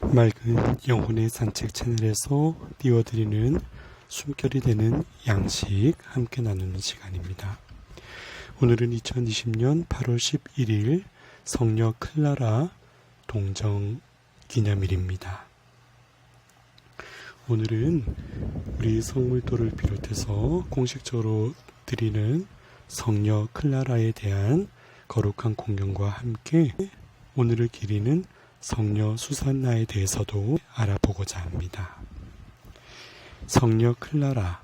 맑은 영혼의 산책 채널에서 띄워드리는 숨결이 되는 양식 함께 나누는 시간입니다. 오늘은 2020년 8월 11일 성녀 클라라 동정 기념일입니다. 오늘은 우리 성물도를 비롯해서 공식적으로 드리는 성녀 클라라에 대한 거룩한 공경과 함께 오늘을 기리는 성녀 수산나에 대해서도 알아보고자 합니다. 성녀 클라라,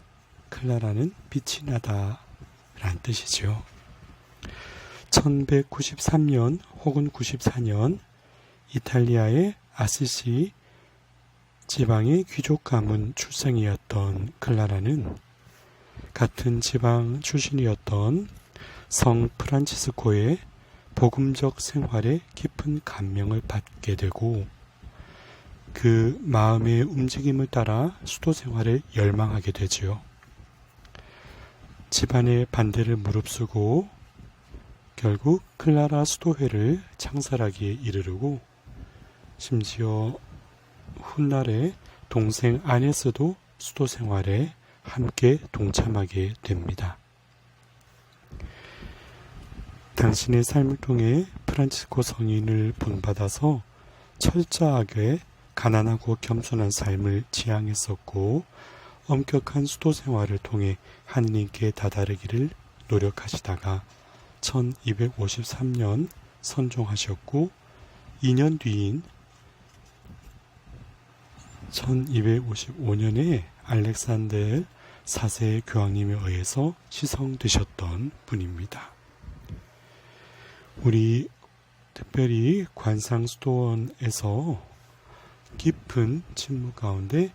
클라라는 빛이 나다 란 뜻이죠. 1193년 혹은 94년 이탈리아의 아시시 지방의 귀족 가문 출생이었던 클라라는 같은 지방 출신이었던 성 프란치스코의 복음적 생활에 깊은 감명을 받게 되고 그 마음의 움직임을 따라 수도 생활을 열망하게 되지요. 집안의 반대를 무릅쓰고 결국 클라라 수도회를 창설하기에 이르르고 심지어 훗날에 동생 아네스도 수도 생활에 함께 동참하게 됩니다. 당신의 삶을 통해 프란치스코 성인을 본받아서 철저하게 가난하고 겸손한 삶을 지향했었고 엄격한 수도 생활을 통해 하느님께 다다르기를 노력하시다가 1253년 선종하셨고 2년 뒤인 1255년에 알렉산더 4세 교황님에 의해서 시성되셨던 분입니다. 우리 특별히 관상수도원에서 깊은 침묵 가운데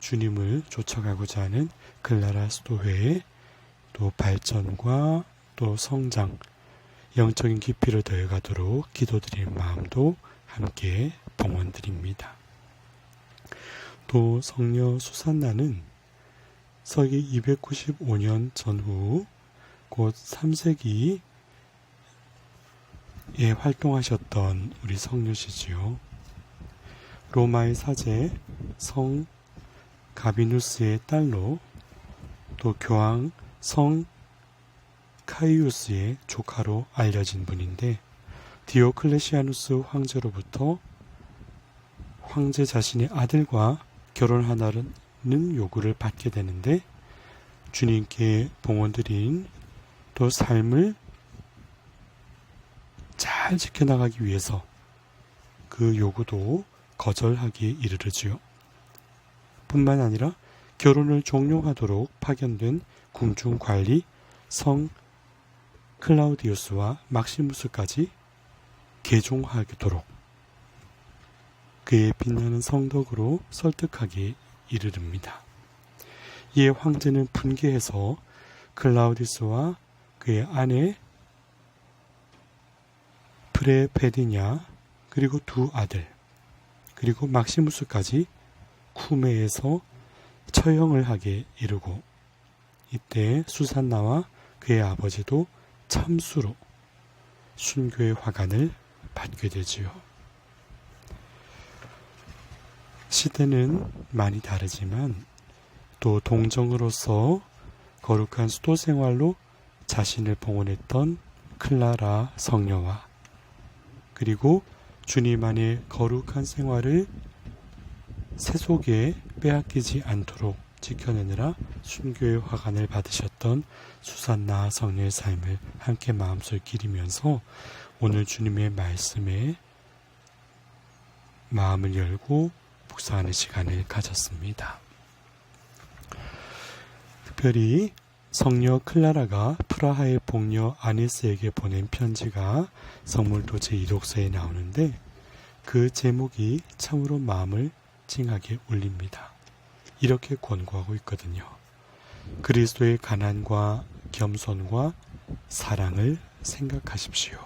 주님을 쫓아가고자 하는 글라라 수도회의 또 발전과 또 성장, 영적인 깊이를 더해가도록 기도드리는 마음도 함께 봉헌드립니다. 또 성녀 수산나는 서기 295년 전후 곧 3세기 에 활동하셨던 우리 성녀시지요. 로마의 사제 성 가비누스의 딸로 또 교황 성 카이우스의 조카로 알려진 분인데 디오클레시아누스 황제로부터 황제 자신의 아들과 결혼하라는 요구를 받게 되는데 주님께 봉헌드린 또 삶을 잘 지켜나가기 위해서 그 요구도 거절하기에 이르르지요. 뿐만 아니라 결혼을 종료하도록 파견된 궁중 관리 성 클라우디우스와 막시무스까지 개종하도록 그의 빛나는 성덕으로 설득하기에 이르릅니다. 이에 황제는 분개해서 클라우디스와 그의 아내 프레페디냐 그리고 두 아들 그리고 막시무스까지 쿠메에서 처형을 하게 이르고 이때 수산나와 그의 아버지도 참수로 순교의 화관을 받게 되지요. 시대는 많이 다르지만 또 동정으로서 거룩한 수도 생활로 자신을 봉헌했던 클라라 성녀와 그리고 주님 안의 거룩한 생활을 세속에 빼앗기지 않도록 지켜내느라 순교의 화관을 받으셨던 수산나 성녀의 삶을 함께 마음속에 기리면서 오늘 주님의 말씀에 마음을 열고 묵상하는 시간을 가졌습니다. 특별히 성녀 클라라가 프라하의 복녀 아네스에게 보낸 편지가 성물도 제1독서에 나오는데 그 제목이 참으로 마음을 찡하게 울립니다. 이렇게 권고하고 있거든요. 그리스도의 가난과 겸손과 사랑을 생각하십시오.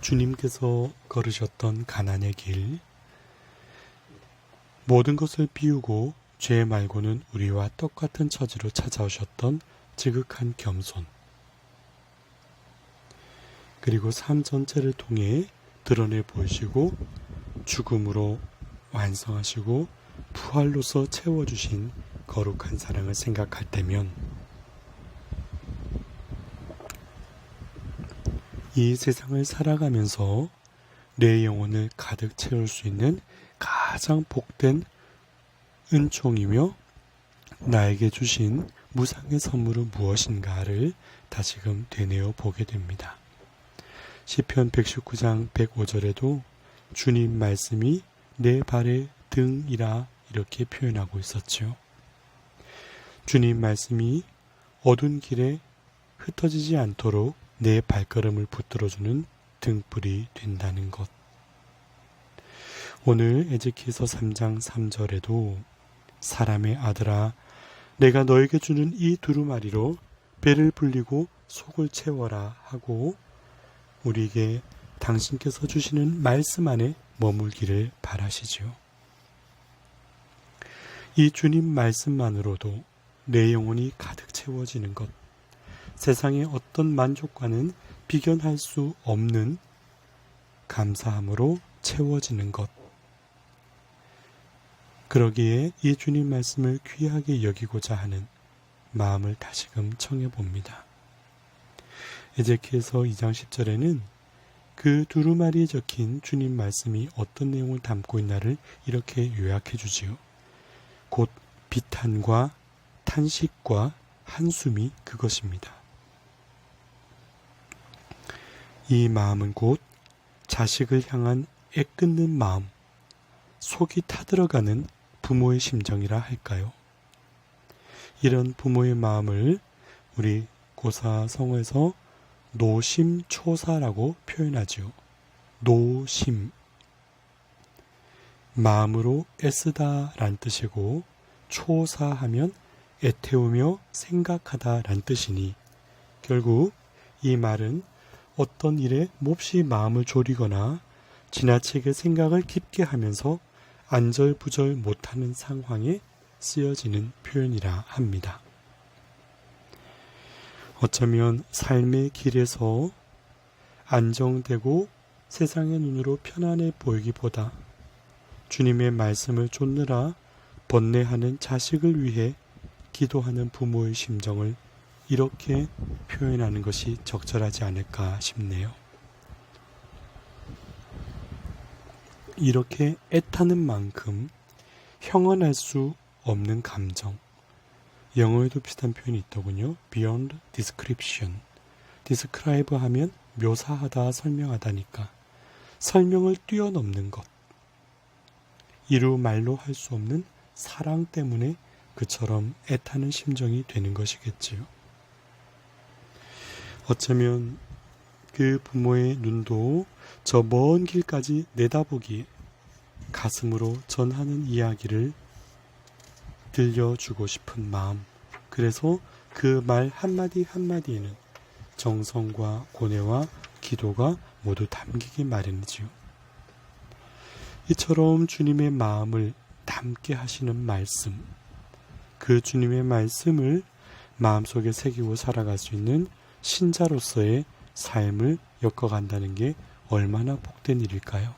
주님께서 걸으셨던 가난의 길, 모든 것을 비우고 죄 말고는 우리와 똑같은 처지로 찾아오셨던 지극한 겸손. 그리고 삶 전체를 통해 드러내 보이시고 죽음으로 완성하시고 부활로서 채워주신 거룩한 사랑을 생각할 때면 이 세상을 살아가면서 내 영혼을 가득 채울 수 있는 가장 복된 은총이며 나에게 주신 무상의 선물은 무엇인가를 다시금 되뇌어 보게 됩니다. 시편 119장 105절에도 주님 말씀이 내 발의 등이라 이렇게 표현하고 있었죠. 주님 말씀이 어두운 길에 흩어지지 않도록 내 발걸음을 붙들어주는 등불이 된다는 것. 오늘 에ze키에서 3장 3절에도 사람의 아들아 내가 너에게 주는 이 두루마리로 배를 불리고 속을 채워라 하고 우리에게 당신께서 주시는 말씀 안에 머물기를 바라시지요. 이 주님 말씀만으로도 내 영혼이 가득 채워지는 것, 세상의 어떤 만족과는 비견할 수 없는 감사함으로 채워지는 것. 그러기에 이 주님 말씀을 귀하게 여기고자 하는 마음을 다시금 청해 봅니다. 에제키에서 2장 10절에는 그 두루마리에 적힌 주님 말씀이 어떤 내용을 담고 있나를 이렇게 요약해 주지요. 곧 비탄과 탄식과 한숨이 그것입니다. 이 마음은 곧 자식을 향한 애끓는 마음, 속이 타들어가는 부모의 심정이라 할까요? 이런 부모의 마음을 우리 고사 성어에서 노심초사라고 표현하지요. 노심. 마음으로 애쓰다 란 뜻이고 초사하면 애태우며 생각하다 란 뜻이니 결국 이 말은 어떤 일에 몹시 마음을 졸이거나 지나치게 생각을 깊게 하면서 안절부절 못하는 상황에 쓰여지는 표현이라 합니다. 어쩌면 삶의 길에서 안정되고 세상의 눈으로 편안해 보이기보다 주님의 말씀을 쫓느라 번뇌하는 자식을 위해 기도하는 부모의 심정을 이렇게 표현하는 것이 적절하지 않을까 싶네요. 이렇게 애타는 만큼 형언할 수 없는 감정. 영어에도 비슷한 표현이 있더군요. beyond description. describe 하면 묘사하다, 설명하다니까. 설명을 뛰어넘는 것. 이루 말로 할 수 없는 사랑 때문에 그처럼 애타는 심정이 되는 것이겠지요. 어쩌면 그 부모의 눈도 저 먼 길까지 내다보기에 가슴으로 전하는 이야기를 들려주고 싶은 마음. 그래서 그 말 한마디 한마디에는 정성과 고뇌와 기도가 모두 담기기 마련이지요. 이처럼 주님의 마음을 담게 하시는 말씀, 그 주님의 말씀을 마음속에 새기고 살아갈 수 있는 신자로서의 삶을 엮어간다는 게 얼마나 복된 일일까요?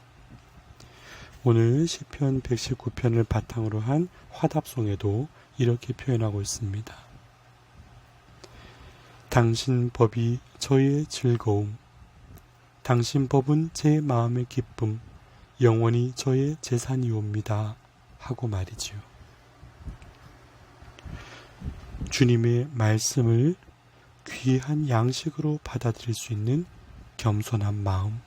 오늘 시편 119편을 바탕으로 한 화답송에도 이렇게 표현하고 있습니다. 당신 법이 저의 즐거움, 당신 법은 제 마음의 기쁨, 영원히 저의 재산이옵니다. 하고 말이지요. 주님의 말씀을 귀한 양식으로 받아들일 수 있는 겸손한 마음.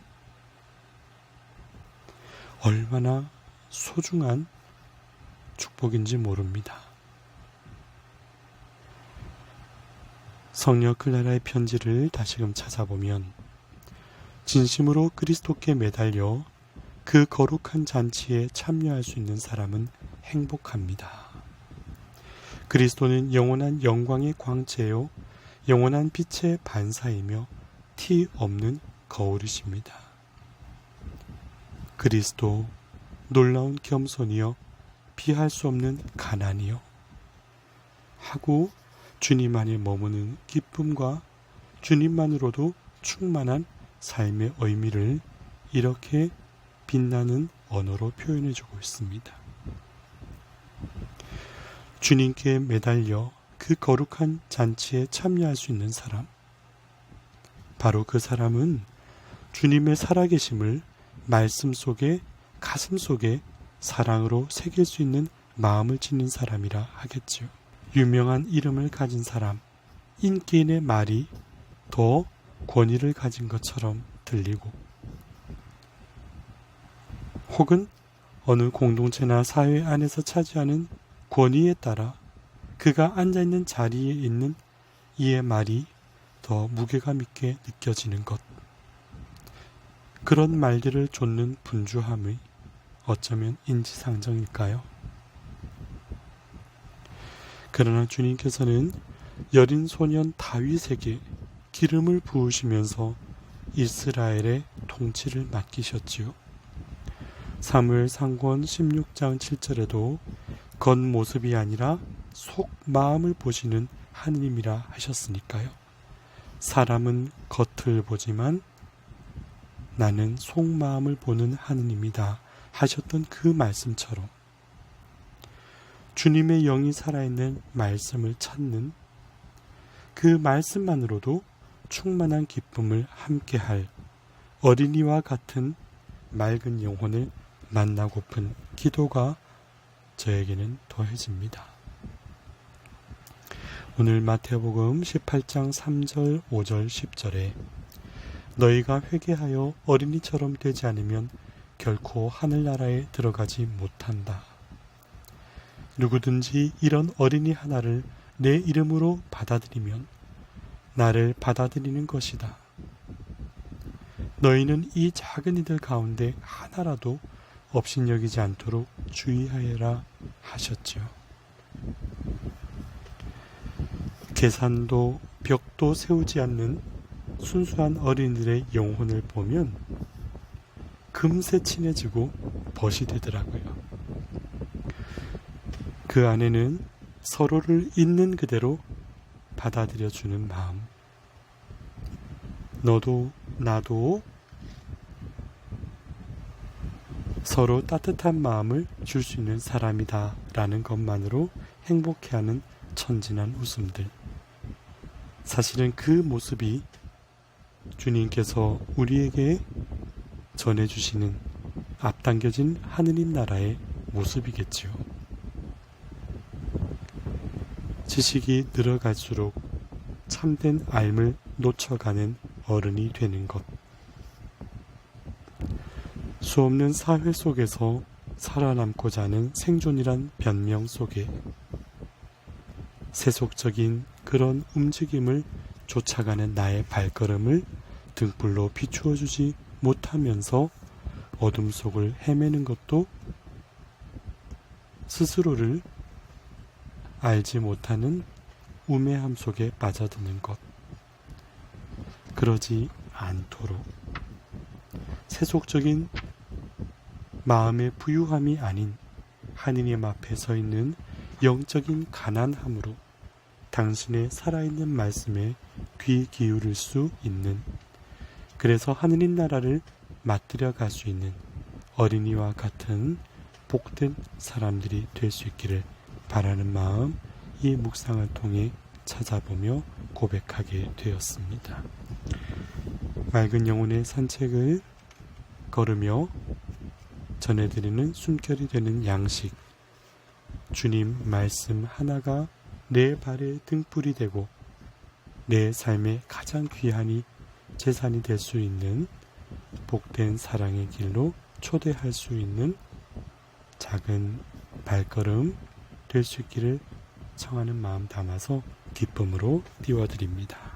얼마나 소중한 축복인지 모릅니다. 성녀 클라라의 편지를 다시금 찾아보면 진심으로 그리스도께 매달려 그 거룩한 잔치에 참여할 수 있는 사람은 행복합니다. 그리스도는 영원한 영광의 광채요, 영원한 빛의 반사이며 티 없는 거울이십니다. 그리스도 놀라운 겸손이여 비할 수 없는 가난이여 하고 주님 안에 머무는 기쁨과 주님만으로도 충만한 삶의 의미를 이렇게 빛나는 언어로 표현해 주고 있습니다. 주님께 매달려 그 거룩한 잔치에 참여할 수 있는 사람. 바로 그 사람은 주님의 살아계심을 말씀 속에 가슴 속에 사랑으로 새길 수 있는 마음을 지닌 사람이라 하겠지요. 유명한 이름을 가진 사람, 인기인의 말이 더 권위를 가진 것처럼 들리고, 혹은 어느 공동체나 사회 안에서 차지하는 권위에 따라 그가 앉아있는 자리에 있는 이의 말이 더 무게감 있게 느껴지는 것. 그런 말들을 좇는 분주함의 어쩌면 인지상정일까요? 그러나 주님께서는 여린 소년 다윗에게 기름을 부으시면서 이스라엘의 통치를 맡기셨지요. 사무엘 상권 16장 7절에도 겉모습이 아니라 속 마음을 보시는 하느님이라 하셨으니까요. 사람은 겉을 보지만 나는 속마음을 보는 하느님이다 하셨던 그 말씀처럼 주님의 영이 살아있는 말씀을 찾는 그 말씀만으로도 충만한 기쁨을 함께할 어린이와 같은 맑은 영혼을 만나고픈 기도가 저에게는 더해집니다. 오늘 마태복음 18장 3절, 5절, 10절에 너희가 회개하여 어린이처럼 되지 않으면 결코 하늘나라에 들어가지 못한다. 누구든지 이런 어린이 하나를 내 이름으로 받아들이면 나를 받아들이는 것이다. 너희는 이 작은 이들 가운데 하나라도 업신여기지 않도록 주의하여라 하셨지요. 계산도 벽도 세우지 않는 순수한 어린이들의 영혼을 보면 금세 친해지고 벗이 되더라고요. 그 안에는 서로를 있는 그대로 받아들여 주는 마음. 너도 나도 서로 따뜻한 마음을 줄 수 있는 사람이다 라는 것만으로 행복해하는 천진한 웃음들. 사실은 그 모습이 주님께서 우리에게 전해주시는 앞당겨진 하느님 나라의 모습이겠지요. 지식이 늘어갈수록 참된 알을 놓쳐가는 어른이 되는 것. 수없는 사회 속에서 살아남고자 하는 생존이란 변명 속에 세속적인 그런 움직임을 쫓아가는 나의 발걸음을 등불로 비추어 주지 못하면서 어둠 속을 헤매는 것도 스스로를 알지 못하는 우매함 속에 빠져드는 것. 그러지 않도록 세속적인 마음의 부유함이 아닌 하느님 앞에 서 있는 영적인 가난함으로 당신의 살아있는 말씀에 귀 기울일 수 있는 그래서 하느님 나라를 맛들여 갈 수 있는 어린이와 같은 복된 사람들이 될 수 있기를 바라는 마음 이 묵상을 통해 찾아보며 고백하게 되었습니다. 맑은 영혼의 산책을 걸으며 전해드리는 숨결이 되는 양식 주님 말씀 하나가 내 발의 등불이 되고 내 삶의 가장 귀한이 재산이 될 수 있는 복된 사랑의 길로 초대할 수 있는 작은 발걸음 될 수 있기를 청하는 마음 담아서 기쁨으로 띄워드립니다.